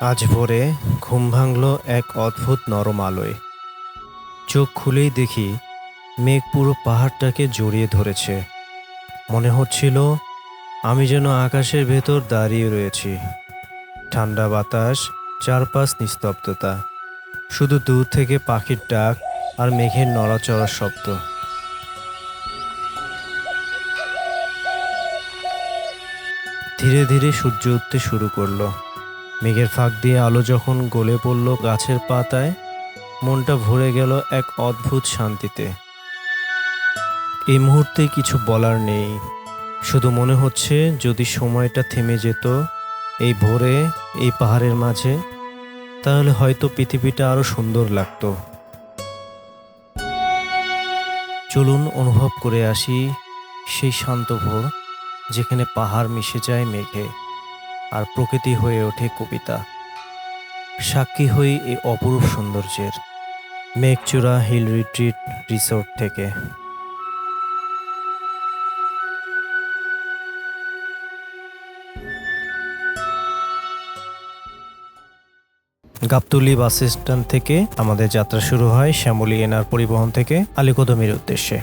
আজ ভোরে ঘুম ভাঙল এক অদ্ভুত নরম আলোয়। চোখ খুলেই দেখি মেঘ পুরো পাহাড়টাকে জড়িয়ে ধরেছে। মনে হচ্ছিল আমি যেন আকাশের ভেতর দাঁড়িয়ে রয়েছি। ঠান্ডা বাতাস, চারপাশ নিস্তব্ধতা। শুধু দূর থেকে পাখির ডাক আর মেঘের নড়াচড়ার শব্দ। ধীরে ধীরে সূর্য উঠতে শুরু করল। মেঘের ফাঁক দিয়ে আলো যখন গলে পড়ল গাছের পাতায়, মনটা ভরে গেল এক অদ্ভুত শান্তিতে। এই মুহূর্তে কিছু বলার নেই। শুধু মনে হচ্ছে যদি সময়টা থেমে যেত, এই ভোরে, এই পাহাড়ের মাঝে, তাহলে হয়তো পৃথিবীটা আরও সুন্দর লাগতো। চলুন অনুভব করে আসি সেই শান্ত ভোর, যেখানে পাহাড় মিশে যায় মেঘে। আর প্রকৃতি হয়ে ওঠে কবিতা। সাক্ষী হই এই অপরূপ সৌন্দর্যের। মেঘচূড়া হিল রিট্রিট রিসোর্ট থেকে। গাবতলি বাস স্ট্যান্ড থেকে আমাদের যাত্রা শুরু হয় শ্যামলী এনার পরিবহন থেকে আলিকদমের উদ্দেশ্যে।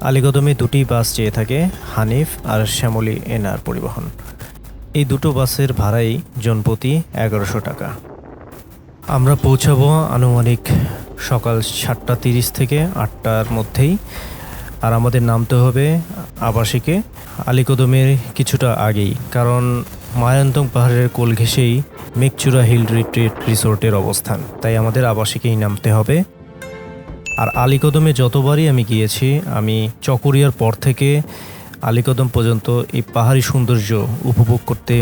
আলিকদমে দুটি বাস চেয়ে থাকে হানিফ আর শ্যামলী এনার পরিবহন। এই দুটো বাসের ভাড়াই জনপ্রতি এগারোশো টাকা। আমরা পৌঁছাবো আনুমানিক সকাল সাতটা তিরিশ থেকে আটটার মধ্যেই। আর আমাদের নামতে হবে আবাসিকে। আলিকদমের কিছুটা আগেই, কারণ মায়ান্তং পাহাড়ের কোল ঘেঁষেই মেঘচূড়া হিল রিট্রিট রিসোর্টের অবস্থান। তাই আমাদের আবাসিকেই নামতে হবে। আর আলিকদমে যতবারই আমি গিয়েছি, আমি চকরিয়ার পর থেকে আলিকদম পর্যন্ত এই পাহাড়ি সৌন্দর্য উপভোগ করতে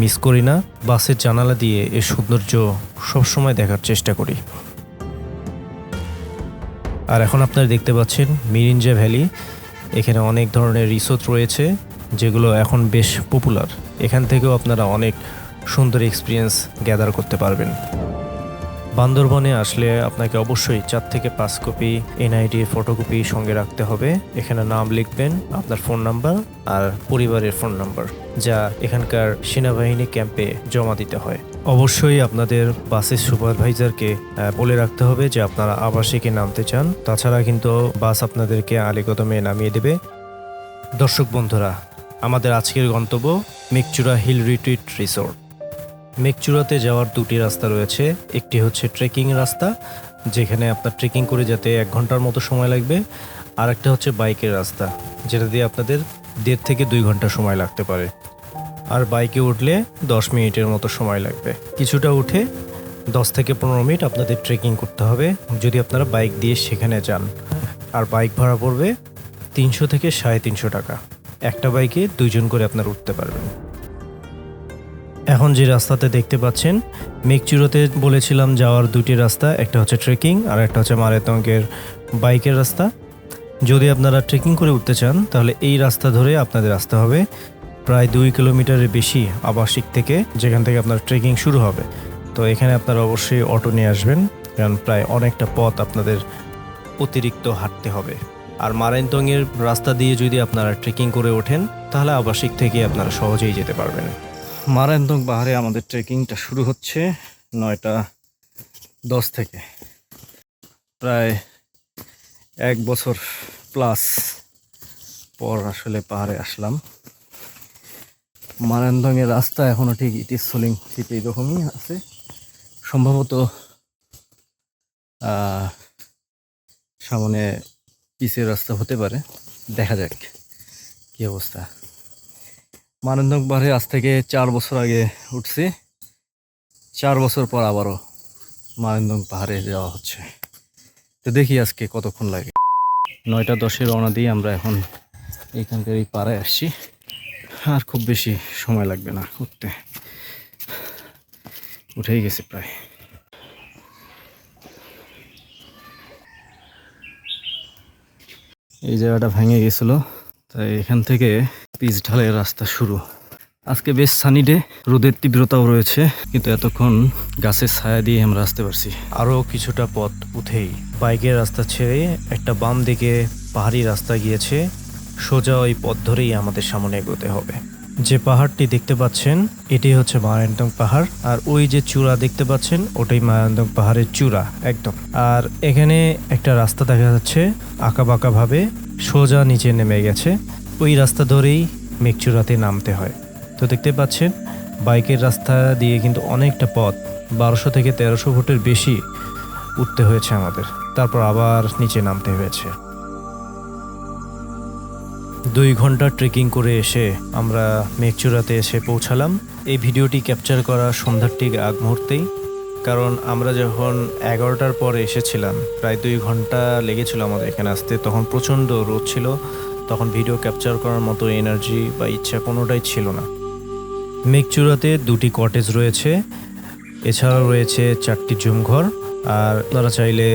মিস করি না। বাসের জানালা দিয়ে এর সৌন্দর্য সবসময় দেখার চেষ্টা করি। আর এখন আপনারা দেখতে পাচ্ছেন মিরিঞ্জা ভ্যালি। এখানে অনেক ধরনের রিসোর্ট রয়েছে, যেগুলো এখন বেশ পপুলার এখান থেকেও আপনারা অনেক সুন্দর এক্সপিরিয়েন্স গ্যাদার করতে পারবেন। বান্দরবনে আসলে আপনাকে অবশ্যই চার থেকে পাঁচ কপি এনআইডির ফটোকপি সঙ্গে রাখতে হবে। এখানে নাম লিখবেন, আপনার ফোন নাম্বার আর পরিবারের ফোন নাম্বার যা এখানকার সেনাবাহিনী ক্যাম্পে জমা দিতে হয়। অবশ্যই আপনাদের বাসের সুপারভাইজারকে বলে রাখতে হবে যে আপনারা আবাসিকে নামতে চান। তাছাড়া কিন্তু বাস আপনাদেরকে আলিকদমে নামিয়ে দেবে। দর্শক বন্ধুরা, আমাদের আজকের গন্তব্য মেকচূড়া হিল রিট্রিট রিসোর্ট। মেঘচূড়াতে যাওয়ার দুটি রাস্তা রয়েছে। একটি হচ্ছে ট্রেকিং রাস্তা, যেখানে আপনার ট্রেকিং করে যেতে এক ঘণ্টার মতো সময় লাগবে। আর একটা হচ্ছে বাইকের রাস্তা, যেটা দিয়ে আপনাদের দেড় থেকে দুই ঘণ্টা সময় লাগতে পারে। আর বাইকে উঠলে দশ মিনিটের মতো সময় লাগবে। কিছুটা উঠে দশ থেকে পনেরো মিনিট আপনাদের ট্রেকিং করতে হবে, যদি আপনারা বাইক দিয়ে সেখানে যান। আর বাইক ভাড়া পড়বে তিনশো থেকে সাড়ে তিনশো টাকা। একটা বাইকে দুইজন করে আপনারা উঠতে পারবেন। এখন যে রাস্তাতে দেখতে পাচ্ছেন, মেঘচুরোতে বলেছিলাম যাওয়ার দুটি রাস্তা, একটা হচ্ছে ট্রেকিং আর একটা হচ্ছে মারেতঙ্কের বাইকের রাস্তা। যদি আপনারা ট্রেকিং করে উঠতে চান, তাহলে এই রাস্তা ধরে আপনাদের আসতে হবে। প্রায় দুই কিলোমিটারের বেশি আবাসিক থেকে যেখান থেকে আপনার ট্রেকিং শুরু হবে। তো এখানে আপনারা অবশ্যই অটো নিয়ে আসবেন, কারণ প্রায় অনেকটা পথ আপনাদের অতিরিক্ত হাঁটতে হবে। আর মারাইনতংয়ের রাস্তা দিয়ে যদি আপনারা ট্রেকিং করে ওঠেন, তাহলে আবাসিক থেকে আপনারা সহজেই যেতে পারবেন। মারায়ন্তং পাহাড়ে আমাদের ট্রেকিংটা শুরু হচ্ছে নয়টা দশ থেকে। প্রায় এক বছর প্লাস পর আসলে পাহাড়ে আসলাম। মারায়ন্তংয়ের রাস্তা এখনও ঠিক ইটিস সোলিং ঠিক এইরকমই আছে। সম্ভবত সামনে পিসের রাস্তা হতে পারে। দেখা যাক কি অবস্থা। মানন্দক পাহাড়ে আজ থেকে চার বছর আগে উঠছি। চার বছর পর আবারও মানন্দং পাহাড়ে যাওয়া হচ্ছে। তো দেখি আজকে কতক্ষণ লাগে। নয়টা দশে রওনা দিয়ে আমরা এখন এইখানকার এই পাড়ায় আসছি। আর খুব বেশি সময় লাগবে না উঠতে। উঠেই গেছে প্রায়। এই জায়গাটা ভেঙে গেছিল। তাই এখান থেকে পিচ ঢালের রাস্তা শুরু। আজকে বেশ সানি ডে রোদের তীব্রতাও রয়েছে, কিন্তু এতক্ষণ গাছের ছায়া দিয়ে আমরা আসতে পারছি। আরও কিছুটা পথ উঠেই বাইকের রাস্তা ছেড়ে একটা বাম দিকে পাহাড়ি রাস্তা গিয়েছে, সোজা ওই পথ ধরেই আমাদের সামনে এগোতে হবে। যে পাহাড়টি দেখতে পাচ্ছেন, এটি হচ্ছে মায়ান্তং পাহাড়, আর ওই যে চূড়া দেখতে পাচ্ছেন, ওটাই মায়ান্তং পাহাড়ের চূড়া, একদম। আর এখানে একটা রাস্তা দেখা যাচ্ছে আঁকা বাঁকা ভাবে সোজা নিচে নেমে গেছে। ওই রাস্তা ধরেই মেঘচূড়াতে নামতে হয়। তো দেখতে পাচ্ছেন, বাইকের রাস্তা দিয়ে কিন্তু অনেকটা পথ, বারোশো থেকে তেরোশো ফুটের বেশি উঠতে হয়েছে আমাদের। তারপর আবার নিচে নামতে হয়েছে। দুই ঘণ্টা ট্রেকিং করে এসে আমরা মেঘচূড়াতে এসে পৌঁছালাম। এই ভিডিওটি ক্যাপচার করা সন্ধ্যার ঠিক আগ মুহূর্তেই, কারণ আমরা যখন এগারোটার পরে এসেছিলাম, প্রায় দুই ঘণ্টা লেগেছিল আমাদের এখানে আসতে। তখন প্রচণ্ড রোদ ছিল তখন ভিডিও ক্যাপচার করার মতো এনার্জি বা ইচ্ছা কোনোটাই ছিল না। মেঘচূড়াতে দুটি কটেজ রয়েছে, এছাড়াও রয়েছে চারটি জুমঘর, আর তারা চাইলে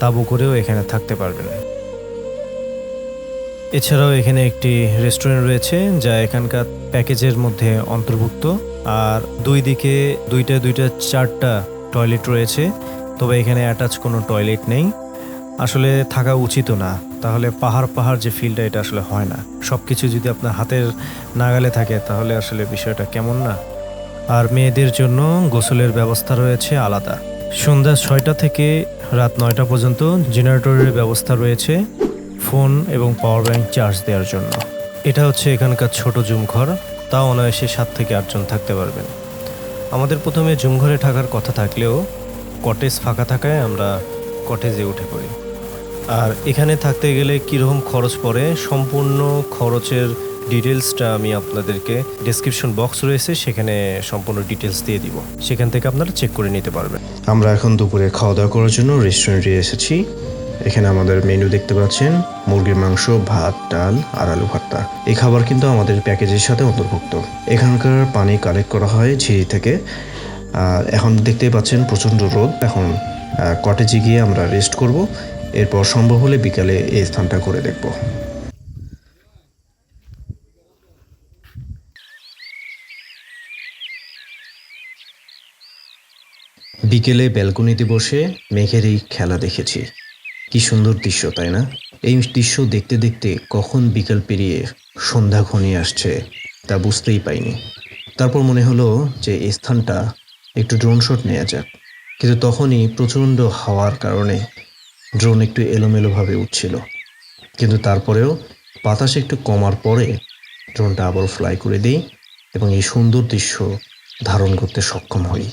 তাঁবু করেও এখানে থাকতে পারবেন। এছাড়াও এখানে একটি রেস্টুরেন্ট রয়েছে, যা এখানকার প্যাকেজের মধ্যে অন্তর্ভুক্ত, আর দুই দিকে দুইটা দুইটা, চারটা টয়লেট রয়েছে, তবে এখানে অ্যাটাচ কোনো টয়লেট নেই। আসলে থাকা উচিত না। তাহলে পাহাড় পাহাড় যে ফিলটা এটা আসলে হয় না। সব কিছু যদি আপনার হাতের নাগালে থাকে, তাহলে আসলে বিষয়টা কেমন না? আর মেয়েদের জন্য গোসলের ব্যবস্থা রয়েছে আলাদা। সন্ধ্যা ছয়টা থেকে রাত নয়টা পর্যন্ত জেনারেটরের ব্যবস্থা রয়েছে ফোন এবং পাওয়ার ব্যাংক চার্জ দেওয়ার জন্য। এটা হচ্ছে এখানকার ছোট জুম ঘর। তা অনায়াসে সাত থেকে আটজন থাকতে পারবেন। আমাদের প্রথমে জুম ঘরে থাকার কথা থাকলেও কটেজ ফাঁকা থাকায় আমরা কটেজে উঠে পড়ি। আর এখানে থাকতে গেলে কীরকম খরচ পড়ে? সম্পূর্ণ খরচের ডিটেলসটা আমি আপনাদেরকে ডেসক্রিপশন বক্স রয়েছে, সেখানে সম্পূর্ণ ডিটেলস দিয়ে দিব। সেখান থেকে আপনারা চেক করে নিতে পারবেন। আমরা এখন দুপুরে খাওয়া দাওয়া করার জন্য রেস্টুরেন্টে এসেছি। এখানে আমাদের মেনু দেখতে পাচ্ছেন, মুরগির মাংস, ভাত, ডাল আর আলু ভর্তা। এই খাবার কিন্তু আমাদের প্যাকেজের সাথে অন্তর্ভুক্ত। এখানকার পানি কালেক্ট করা হয় ঝিরি থেকে। আর এখন দেখতেই পাচ্ছেন প্রচণ্ড রোদ। এখন কটেজে গিয়ে আমরা রেস্ট করব। এরপর সম্ভব হলে বিকালে এই স্থানটা করে দেখব। বিকেলে ব্যালকনিতে বসে মেঘের এই খেলা দেখেছি। কি সুন্দর দৃশ্য, তাই না? এই দৃশ্য দেখতে দেখতে কখন বিকেল পেরিয়ে সন্ধ্যা ঘনিয়ে আসছে তা বুঝতেই পাইনি। তারপর মনে হলো যে এই স্থানটা একটু ড্রোন শট নেওয়া যাক। কিন্তু তখনই প্রচণ্ড হাওয়ার কারণে ড্রোন একটু এলোমেলোভাবে উঠছিল। কিন্তু তারপরেও বাতাস একটু কমার পরে ড্রোনটা আবার ফ্লাই করে দিই এবং এই সুন্দর দৃশ্য ধারণ করতে সক্ষম হই।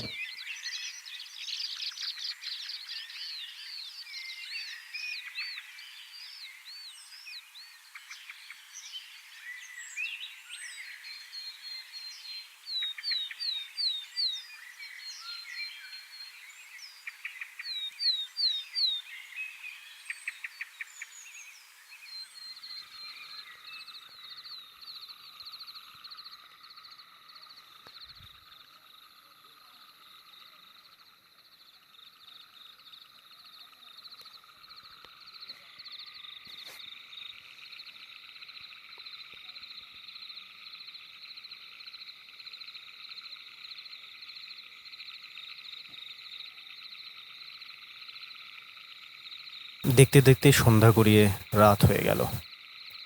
দেখতে দেখতে সন্ধ্যা গড়িয়ে রাত হয়ে গেল।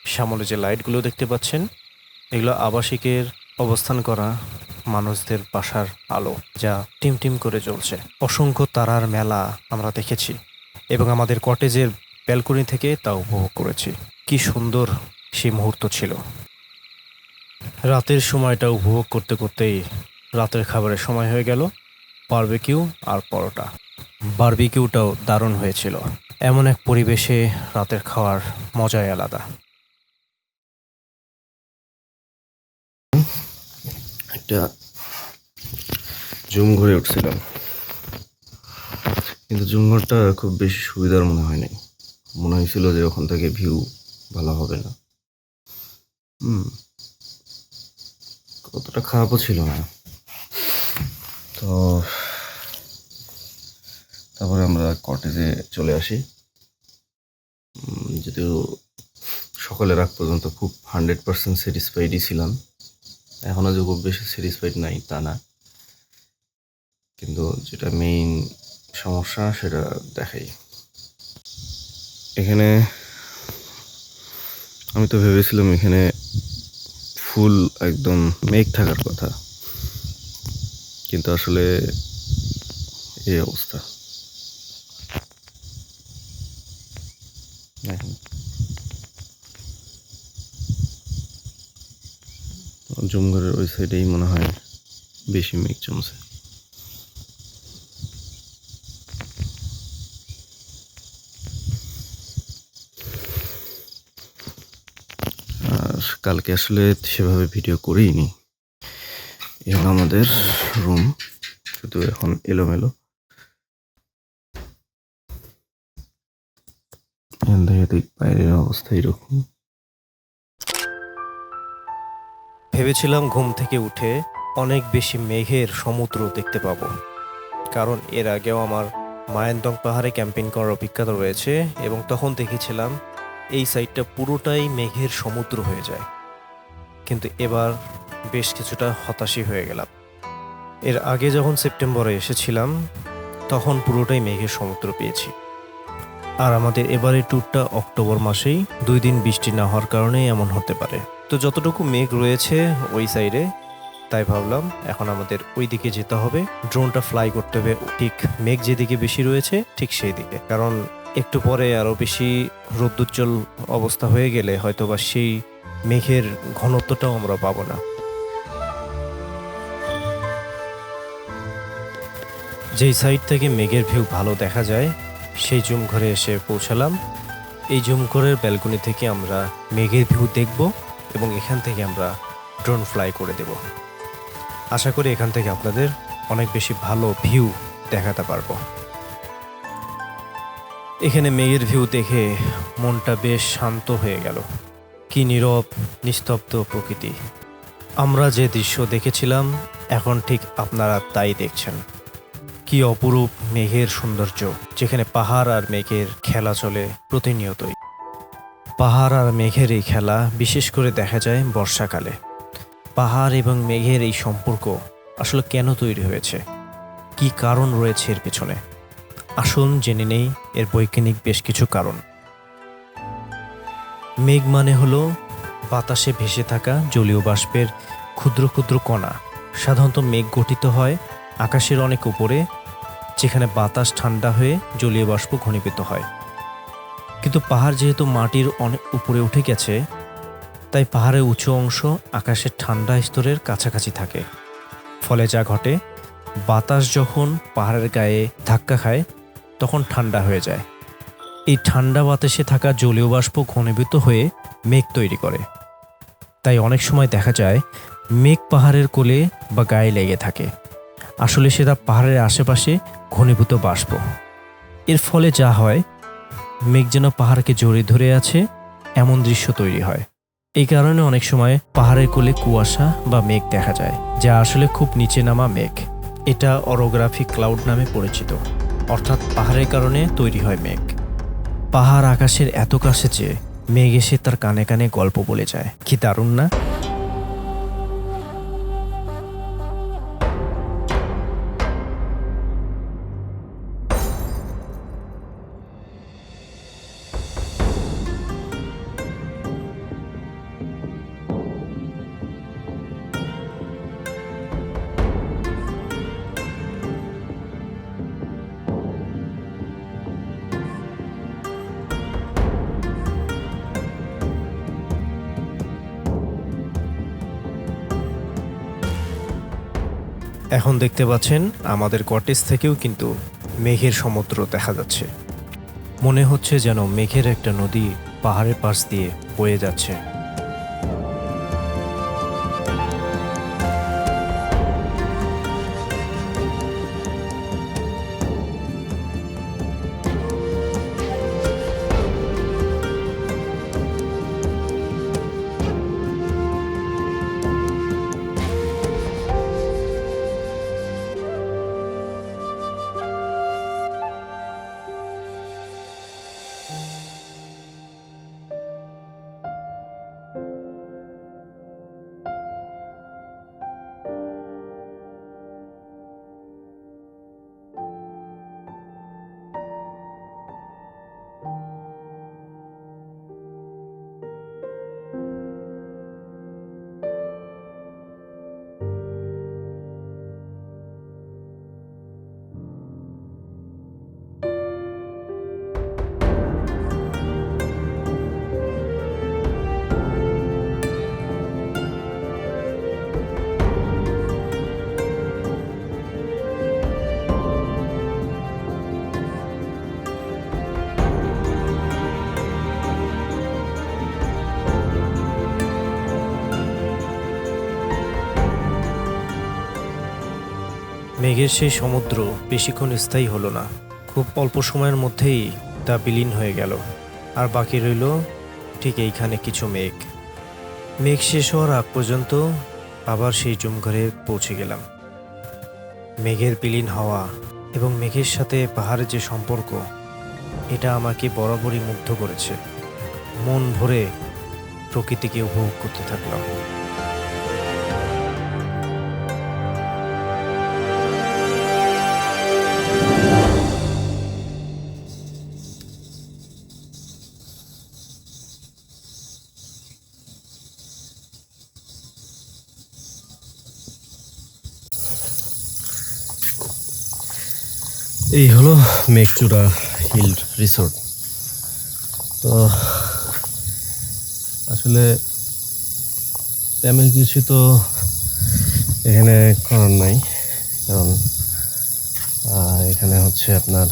সামনে যে লাইটগুলো দেখতে পাচ্ছেন, এগুলো আবাসিকের অবস্থান করা মানুষদের বাসার আলো যা টিম টিম করে জ্বলছে। অসংখ্য তারার মেলা আমরা দেখেছি এবং আমাদের কটেজের ব্যালকনি থেকে তা উপভোগ করেছি। কি সুন্দর সেই মুহূর্ত ছিল। রাতের সময়টা উপভোগ করতে করতেই রাতের খাবারের সময় হয়ে গেল। বারবিকিউ আর পরোটা। বারবিকিউটাও দারুণ হয়েছিল। এমন এক পরিবেশে রাতের খাওয়ার মজাই আলাদা। একটা জুম ঘরে উঠছিলাম। কিন্তু জুম ঘরটা খুব বেশি সুবিধার মনে হয় নাই মনে হয়েছিল যে ওখান থেকে ভিউ ভালো হবে না। হুম। কতটা খারাপও ছিল না। তো তারপরে আমরা কটেজে চলে আসি। যদিও সকালে রাত পর্যন্ত খুব হান্ড্রেড পার্সেন্ট স্যাটিসফাইডই ছিলাম। এখনও যে খুব বেশি স্যাটিসফাইড নাই, তা না। কিন্তু যেটা মেইন সমস্যা, সেটা দেখাই। এখানে আমি তো ভেবেছিলাম এখানে ফুল একদম মেঘ থাকার কথা। কিন্তু আসলে এই অবস্থা। দেখেন। জমঘরের ওই সাইডেই মনে হয় বেশি মেঘ জমছে। আর কালকে আসলে সেভাবে ভিডিও করিনি। হলো আমাদের রুম শুধু এখন এলোমেলো এখান থেকে দেখ বাইরের অবস্থা এরকম। ভেবেছিলাম ঘুম থেকে উঠে অনেক বেশি মেঘের সমুদ্র দেখতে পাবো। কারণ এর আগেও আমার মায়ানদং পাহাড়ে ক্যাম্পিং করার অভিজ্ঞতা রয়েছে এবং তখন দেখেছিলাম এই সাইডটা পুরোটাই মেঘের সমুদ্র হয়ে যায়। কিন্তু এবার বেশ কিছুটা হতাশই হয়ে গেলাম। এর আগে যখন সেপ্টেম্বরে এসেছিলাম, তখন পুরোটাই মেঘের সমুদ্র পেয়েছি। আর আমাদের এবারের ট্যুরটা অক্টোবর মাসেই। দুই দিন বৃষ্টি না হওয়ার কারণেই এমন হতে পারে। তো যতটুকু মেঘ রয়েছে ওই সাইডে তাই ভাবলাম এখন আমাদের ওই দিকে যেতে হবে। ড্রোনটা ফ্লাই করতে হবে। ঠিক মেঘ যেদিকে বেশি রয়েছে, ঠিক সেই দিকে কারণ একটু পরে আরও বেশি রোদ্দুজ্জ্বল অবস্থা হয়ে গেলে হয়তোবা সেই মেঘের ঘনত্বটাও আমরা পাবো না। যেই সাইড থেকে মেঘের ভিউ ভালো দেখা যায় সেই জুম ঘরে এসে পৌঁছালাম। এই জুম ঘরের ব্যালকনি থেকে আমরা মেঘের ভিউ দেখব এবং এখান থেকে আমরা ড্রোন ফ্লাই করে দেব। আশা করি এখান থেকে আপনাদের অনেক বেশি ভালো ভিউ দেখাতে পারব। এখানে মেঘের ভিউ দেখে মনটা বেশ শান্ত হয়ে গেল। কি নীরব, নিস্তব্ধ প্রকৃতি। আমরা যে দৃশ্য দেখেছিলাম, এখন ঠিক আপনারা তাই দেখছেন। কি অপরূপ মেঘের সৌন্দর্য, যেখানে পাহাড় আর মেঘের খেলা চলে প্রতিনিয়তই। পাহাড় আর মেঘের এই খেলা বিশেষ করে দেখা যায় বর্ষাকালে। পাহাড় এবং মেঘের এই সম্পর্ক আসলে কেন তৈরি হয়েছে? কি কারণ রয়েছে এর পেছনে? আসুন জেনে নেই এর বৈজ্ঞানিক বেশ কিছু কারণ। মেঘ মানে হলো বাতাসে ভেসে থাকা জলীয় বাষ্পের ক্ষুদ্র ক্ষুদ্র কণা। সাধারণত মেঘ গঠিত হয় আকাশের অনেক উপরে যেখানে বাতাস ঠান্ডা হয়ে জলীয় বাষ্প ঘনীভূত হয়। কিন্তু পাহাড় যেহেতু মাটির অনেক উপরে উঠে গেছে, তাই পাহাড়ের উঁচু অংশ আকাশের ঠান্ডা স্তরের কাছাকাছি থাকে। ফলে যা ঘটে, বাতাস যখন পাহাড়ের গায়ে ধাক্কা খায়, তখন ঠান্ডা হয়ে যায়। এই ঠান্ডা বাতাসে থাকা জলীয় বাষ্প ঘনীভূত হয়ে মেঘ তৈরি করে। তাই অনেক সময় দেখা যায়, মেঘ পাহাড়ের কোলে বা গায়ে লেগে থাকে। আসলে সেটা পাহাড়ের আশেপাশে ঘনীভূত বাষ্প। এর ফলে যা হয়, মেঘ যেন পাহাড়কে জড়িয়ে ধরে আছে, এমন দৃশ্য তৈরি হয়। এই কারণে অনেক সময় পাহাড়ের কোলে কুয়াশা বা মেঘ দেখা যায়, যা আসলে খুব নিচে নামা মেঘ। এটা অরোগ্রাফিক ক্লাউড নামে পরিচিত, অর্থাৎ পাহাড়ের কারণে তৈরি হয় মেঘ। পাহাড় আকাশের এত কাছে যে, মেঘ এসে তার কানে কানে গল্প বলে যায়। কি দারুণ না? এখন দেখতে পাচ্ছেন আমাদের কটেজ থেকেও কিন্তু মেঘের সমুদ্র দেখা যাচ্ছে। মনে হচ্ছে যেন মেঘের একটা নদী পাহাড়ের পাশ দিয়ে বয়ে যাচ্ছে। মেঘের সেই সমুদ্র বেশিক্ষণ স্থায়ী হলো না। খুব অল্প সময়ের মধ্যেই তা বিলীন হয়ে গেল। আর বাকি রইল ঠিক এইখানে কিছু মেঘ। মেঘ শেষ হওয়ার আগ পর্যন্ত আবার সেই জুমঘরে পৌঁছে গেলাম। মেঘের বিলীন হওয়া এবং মেঘের সাথে পাহাড়ের যে সম্পর্ক, এটা আমাকে বরাবরই মুগ্ধ করেছে। মন ভরে প্রকৃতিকে উপভোগ করতে থাকলাম। এই হলো মেঘচূড়া হিল রিসোর্ট। তো আসলে তেমন কিছু তো এখানে করার নাই, কারণ এখানে হচ্ছে আপনার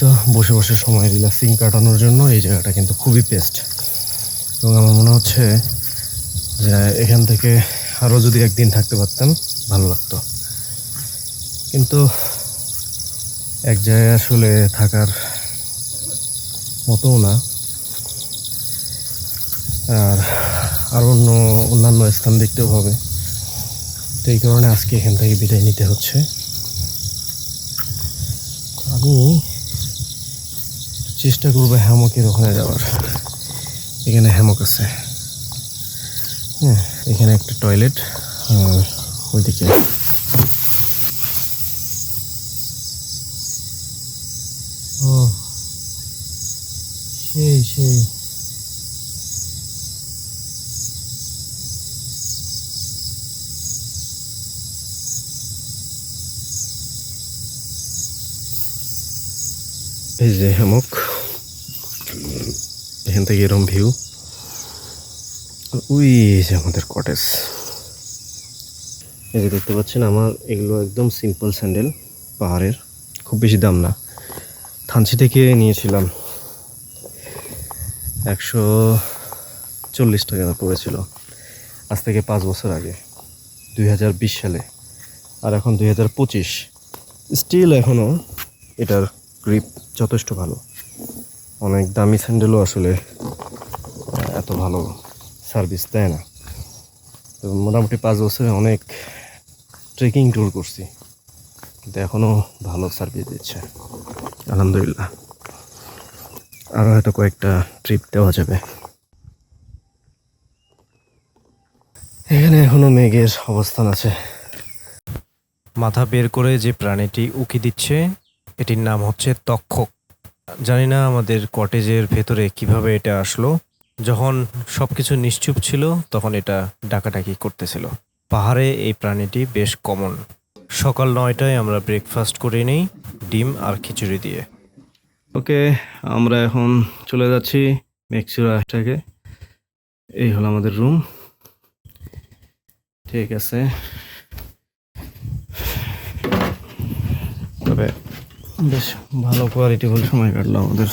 তো বসে বসে সময় রিল্যাক্সিং কাটানোর জন্য এই জায়গাটা কিন্তু খুবই বেস্ট এবং আমার মনে হচ্ছে যে এখান থেকে আরও যদি একদিন থাকতে পারতাম, ভালো লাগতো। কিন্তু এক জায়গায় আসলে থাকার মতও না। আর আর অন্য অন্যান্য স্থান দেখতেও হবে। তো এই কারণে আজকে এখান থেকে বিদায় নিতে হচ্ছে। আমি চেষ্টা করব হ্যামকের ওখানে যাওয়ার। এখানে হ্যামক আছে। হ্যাঁ এখানে একটা টয়লেট ওইদিকে সেই সেই। এই যে হ্যামক এখান থেকে এরম ভিউ ওই যে আমাদের কটেজ এই যে দেখতে পাচ্ছেন, আমার এগুলো একদম সিম্পল স্যান্ডেল পাহাড়ের। খুব বেশি দাম না। থানচি থেকে নিয়েছিলাম। একশো চল্লিশ টাকা পড়েছিল। আজ থেকে পাঁচ বছর আগে, দুই হাজার বিশ সালে। আর এখন দুই হাজার পঁচিশ। স্টিল এখনও এটার গ্রিপ যথেষ্ট ভালো। অনেক দামি স্যান্ডেলও আসলে এত ভালো সার্ভিস দেয় না। তো মোটামুটি পাঁচ বছরে অনেক ট্রেকিং ট্যুর করছি। কিন্তু এখনও ভালো সার্ভিস দিচ্ছে। আলহামদুলিল্লাহ। আরও হয়তো কয়েকটা ট্রিপ দেওয়া যাবে। এখানে এখনও মেঘের অবস্থান আছে। মাথা বের করে যে প্রাণীটি উকি দিচ্ছে, এটির নাম হচ্ছে তক্ষক জানি না আমাদের কটেজের ভেতরে কীভাবে এটা আসলো। যখন সবকিছু নিশ্চুপ ছিল, তখন এটা ডাকাডাকি করতেছিল। পাহাড়ে এই প্রাণীটি বেশ কমন সকাল নয়টায় আমরা ব্রেকফাস্ট করে নিই, ডিম আর খিচুড়ি দিয়ে। ওকে, আমরা এখন চলে যাচ্ছি মেক্সুরাটাকে এই হলো আমাদের রুম। ঠিক আছে। তবে বেশ ভালো কোয়ালিটি কোয়ালিটিফুল সময় কাটলো আমাদের।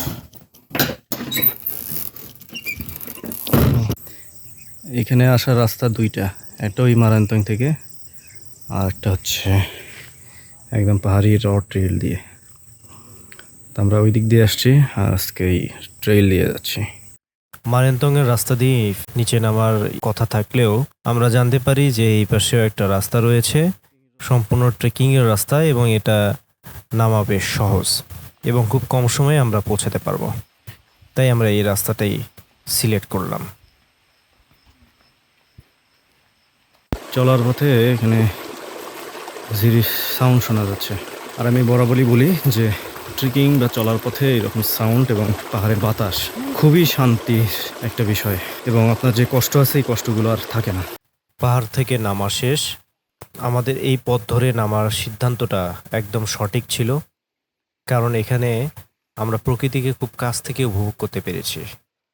এখানে আসার রাস্তা দুইটা, একটা ওই মারান্তং থেকে আর একটা হচ্ছে একদম পাহাড়ি র ট্রেল দিয়ে। তো আমরা ওই দিক দিয়ে আসছি আর আজকে এই ট্রেইল দিয়ে যাচ্ছি। মারেন্তংয়ের রাস্তা দিয়ে নিচে নামার কথা থাকলেও আমরা জানতে পারি যে এই পাশেও একটা রাস্তা রয়েছে সম্পূর্ণ ট্রেকিংয়ের রাস্তা এবং এটা নামা বেশ সহজ এবং খুব কম সময়ে আমরা পৌঁছাতে পারব। তাই আমরা এই রাস্তাটাই সিলেক্ট করলাম। চলার পথে এখানে ঝিরি সাউন্ড শোনা যাচ্ছে। আর আমি বরাবরই বলি যে ট্রেকিং বা চলার পথে এরকম সাউন্ড এবং পাহাড়ের বাতাস খুবই শান্তির একটা বিষয় এবং আপনার যে কষ্ট আছে এই কষ্টগুলো আর থাকে না। পাহাড় থেকে নামা শেষ। আমাদের এই পথ ধরে নামার সিদ্ধান্তটা একদম সঠিক ছিল। কারণ এখানে আমরা প্রকৃতিকে খুব কাছ থেকে উপভোগ করতে পেরেছি।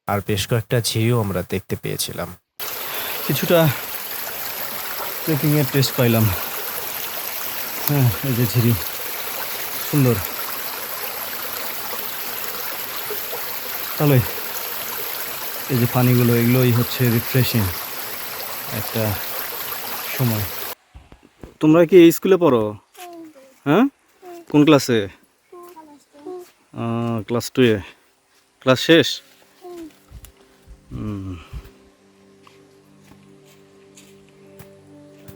আর বেশ কয়েকটা ঝিরিও আমরা দেখতে পেয়েছিলাম। কিছুটা ট্রেকিংয়ের টেস্ট পাইলাম। হ্যাঁ এই যে ঝিরি সুন্দর। তাহলে এই যে পানিগুলো, এগুলোই হচ্ছে রিফ্রেশিং একটা সময়। তোমরা কি স্কুলে পড়ো? হ্যাঁ? কোন ক্লাসে? ক্লাস টুয়ে ক্লাস শেষ?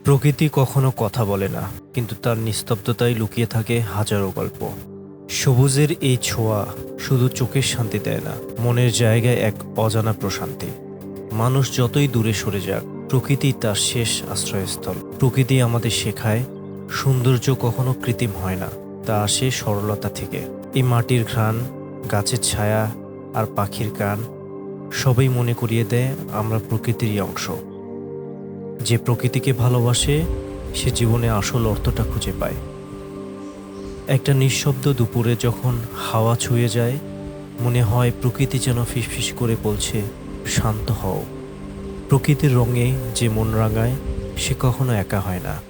প্রকৃতি কখনো কথা বলে না, কিন্তু তার নিস্তব্ধতায় লুকিয়ে থাকে হাজারো গল্প। সবুজের এই ছোঁয়া শুধু চোখের শান্তি দেয় না, মনের জায়গায় এক অজানা প্রশান্তি। মানুষ যতই দূরে সরে যাক, প্রকৃতি তার শেষ আশ্রয়স্থল। প্রকৃতি আমাদের শেখায়, সৌন্দর্য কখনো কৃত্রিম হয় না, তা আসে সরলতা থেকে। এই মাটির ঘ্রাণ, গাছের ছায়া আর পাখির গান সবই মনে করিয়ে দেয় আমরা প্রকৃতিরই অংশ। যে প্রকৃতিকে ভালোবাসে, সে জীবনে আসল অর্থটা খুঁজে পায়। একটা নিঃশব্দ দুপুরে যখন হাওয়া ছুঁয়ে যায়, মনে হয় প্রকৃতি যেন ফিসফিস করে বলছে, শান্ত হও। প্রকৃতির রঙে যে মন রাঙায়, সে কখনো একা হয় না।